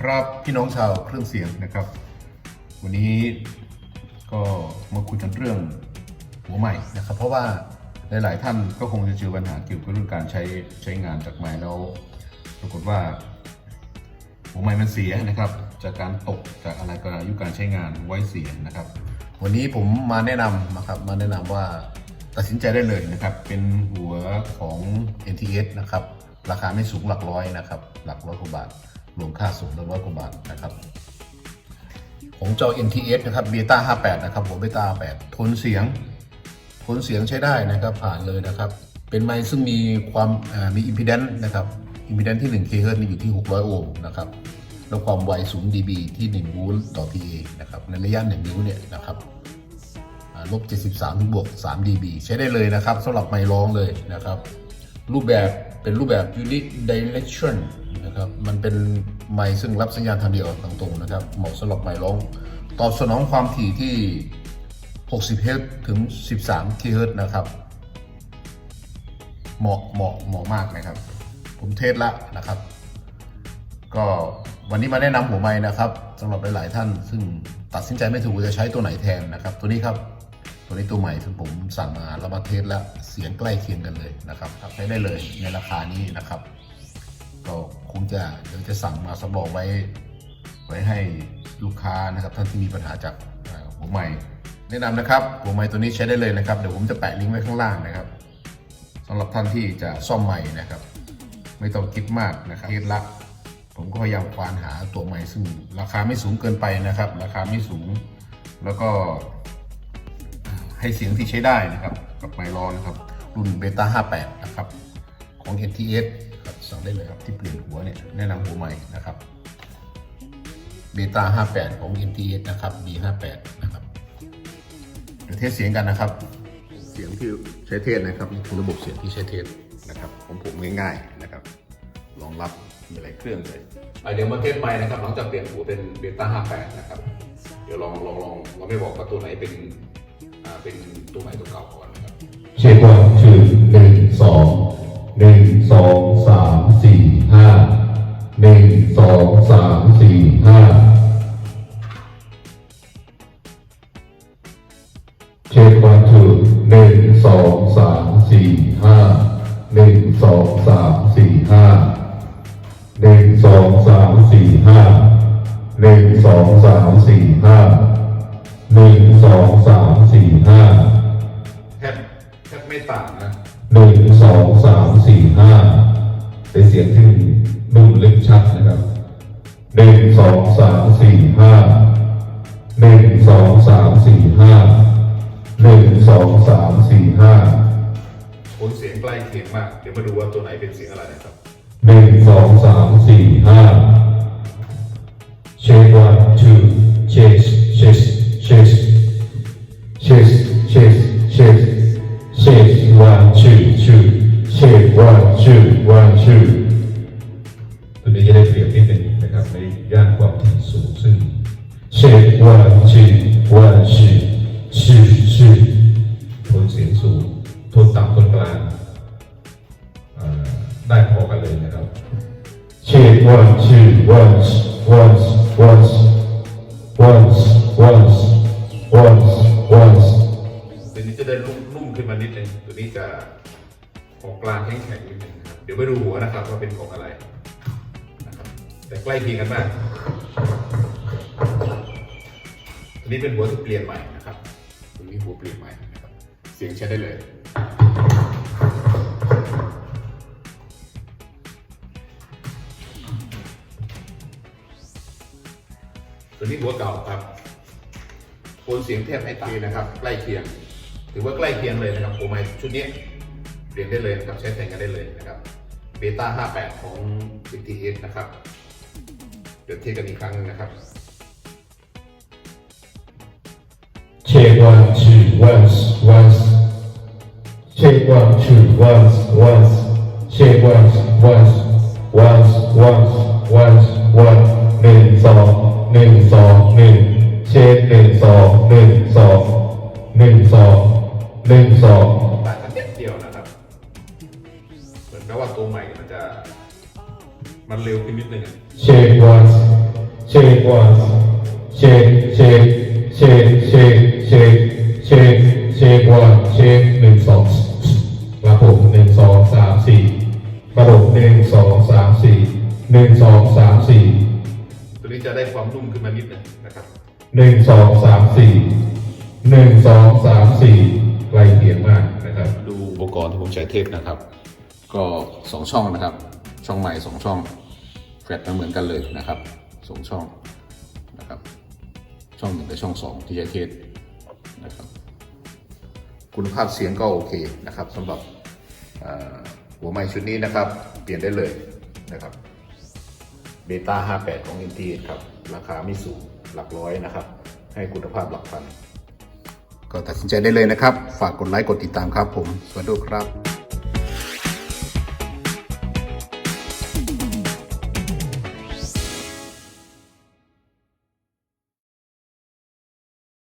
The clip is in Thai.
ครับพี่น้องชาวเครื่องเสียงนะครับ วันนี้ก็มาคุยกันเรื่องหัวใหม่นะครับ เพราะว่าหลาย ๆ ท่านก็คงจะเจอปัญหาเกี่ยวกับเรื่องการใช้ใช้งานจากไม้แล้วปรากฏว่า หัวไม้มันเสียนะครับ จากการตกจากอะไรก็อายุการใช้งานไว้เสียนะครับ วันนี้ผมมาแนะนำนะครับมาแนะนำว่าตัดสินใจได้เลยนะครับ เป็นหัวของ NTS นะครับ ราคาไม่สูงหลักร้อยนะครับ หลักร้อยกว่าบาท รวมค่าส่งร้อยกว่าบาทนะครับของเจ้า NTS นะครับเบต้า58 นะครับ หัวเบต้า8ทนเสียง ทนเสียงใช้ได้นะครับ ผ่านเลยนะครับ เป็นไมค์ซึ่งมีความมีอิมพีแดนซ์นะครับอิมพีแดนซ์ที่1 k h z นี่อยู่ที่ 600 โอห์มนะครับแล้วความไว0 dB ที่1โวลต์ต่อ PA นะครับ ในระยะ 1 นิ้วเนี่ยนะครับลบ 73ถึงบวก 3 dB ใช้ได้เลยนะครับสำหรับไมค์ร้องเลยนะครับ รูปแบบเป็นรูปแบบ Unit Direction นะครับมันเป็นไมค์ซึ่งรับสัญญาณทางเดียวทางตรงนะครับ เหมาะสำหรับไมค์ร้อง ตอบสนองความถี่ที่ 60 เฮิรต์ถึง 13 กิเฮิรต์นะครับ เหมาะเหมาะเหมาะมากนะครับ ผมเทสละนะครับ ก็วันนี้มาแนะนำหัวไม้นะครับสำหรับหลายๆท่าน ซึ่งตัดสินใจไม่ถูกจะใช้ตัวไหนแทนนะครับ ตัวนี้ครับตัวนี้ตัวใหม่ซึ่ผมสั่งมาแล้วมาเทสแล้วเสียงใกล้เคียงกันเลยนะครับใช้ได้เลยในราคานี้นะครับก็ คงจะเดี๋ยวจะสั่งมาสำรองไว้ ไว้ให้ลูกค้านะครับท่านที่มีปัญหาจากหัวไม้แนะนำนะครับหัวไม้ตัวนี้ใช้ได้เลยนะครับเดี๋ยวผมจะแปะลิงก์ไว้ข้างล่างนะครับสำหรับท่านที่จะซ่อมใหม่นะครับ ไม่ต้องคิดมากนะครับเคล็ดลับผมก็พยายามควานหาตัวใหม่ซึ่งราคาไม่สูงเกินไปนะครับ ราคาไม่สูง แล้วก็ให้เสียงที่ใช้ได้นะครับ กับไมค์รอนะครับ รุ่นเบต้า58 นะครับ ของ NTS สั่งได้เลยครับที่เปลี่ยนหัวเนี่ยแนะนำหัวใหม่นะครับเบต้า58 ของ NTS นะครับ B58 นะครับเดี๋ยวเทสเสียงกันนะครับ เสียงที่ใช้เทสนะครับนี่คือระบบเสียงที่ใช้เทสนะครับของผมง่ายๆนะครับรองรับมีหลายเครื่องเลยอะเดี๋ยวมาเทสไปนะครับหลังจากเปลี่ยนหัวเป็นเบต้า58 นะครับ เดี๋ยวลองลองลองเราไม่บอกว่าตัวไหนเป็นอ่าเป็นตัวใหม่ตัวเก่าก่อนนะครับเช็ควั ช็ควันชื่อหนึ่งสองสามสี่ห้าหนึ่งสองสามสี่ห้าหนึ่งสองสามสี่ห้าหนึ่งสองสามสี่ห้าหนึ่งสองสามสี่ห้าแทบแทบไม่ต่างนะหนึ่งสองสามสี่ห้าเป็นเสียงที่นุ่มลึกชัดนะครับหนึ่งสองสามสี่ห้าหนึ่งสองสามสี่ห้า หนึ่งสองสามสี่ห้าโทนเสียงใกล้เคียงมาก เดี๋ยวมาดูว่าตัวไหนเป็นเสียงอะไรนะครับหนึ่งสองสามสี่ห้า check one two check check check check check check check one two two check one two one two ตัวนี้จะได้เปรียบนิดหนึ่งนะครับในย่านความถี่สูงซึ่ง check one two one two two check one two once once once once once once once ตัวนี้จะได้รุ่มรุ่มขึ้นมานิดนึง ตัวนี้จะของกลางแข็งแข็งนิดนึงครับ เดี๋ยวไปดูหัวนะครับว่าเป็นของอะไรนะครับแต่ใกล้เคียงกันมากตัวนี้เป็นหัวที่เปลี่ยนใหม่นะครับตัวนี้หัวเปลี่ยนใหม่นะครับ เสียงใช้ได้เลย ตัวนี้หัวเก่าครับโทนเสียงแทบไม่ต่างนะครับ ใกล้เคียง ถือว่าใกล้เคียงเลยนะครับโปรไมชุดนี้เปลี่ยนได้เลยนะครับใช้แทนกันได้เลยนะครับเบต้า58 ของ BTS นะครับ เดี๋ยวเทียบกันอีกครั้งนึงนะครับ check one two once once check one two once once check once once once เหมือนกับว่าตัวใหม่มันจะมันเร็วขึ้นนิดนึงอะ check once once shake shake shake shake shake shake shake one shake หนึ่งสองครับผมหนึ่งสองสามสี่ครับผมหนึ่งสองสามสี่หนึ่งสองสามสี่ตัวนี้จะได้ความนุ่มขึ้นมานิดนึงนะครับหนึ่งสองสามสี่หนึ่งสองสามสี่ไกลเกลี่ยมากนะครับ ดูอุปกรณ์ที่ผมใช้เทปนะครับ ก็สองช่องนะครับ ช่องใหม่สองช่องแฟลตเหมือนกันเลยนะครับสองช่องนะครับ ช่องหนึ่งกับช่องสองที่ใช้เทปนะครับคุณภาพเสียงก็โอเคนะครับสำหรับหัวไม้ชุดนี้นะครับ เปลี่ยนได้เลยนะครับเบต้า58 ของ NT ครับ ราคาไม่สูงหลักร้อยนะครับ ให้คุณภาพหลักพัน ก็ตัดสินใจได้เลยนะครับ ฝากกดไลค์กดติดตามครับผม สวัสดีครับ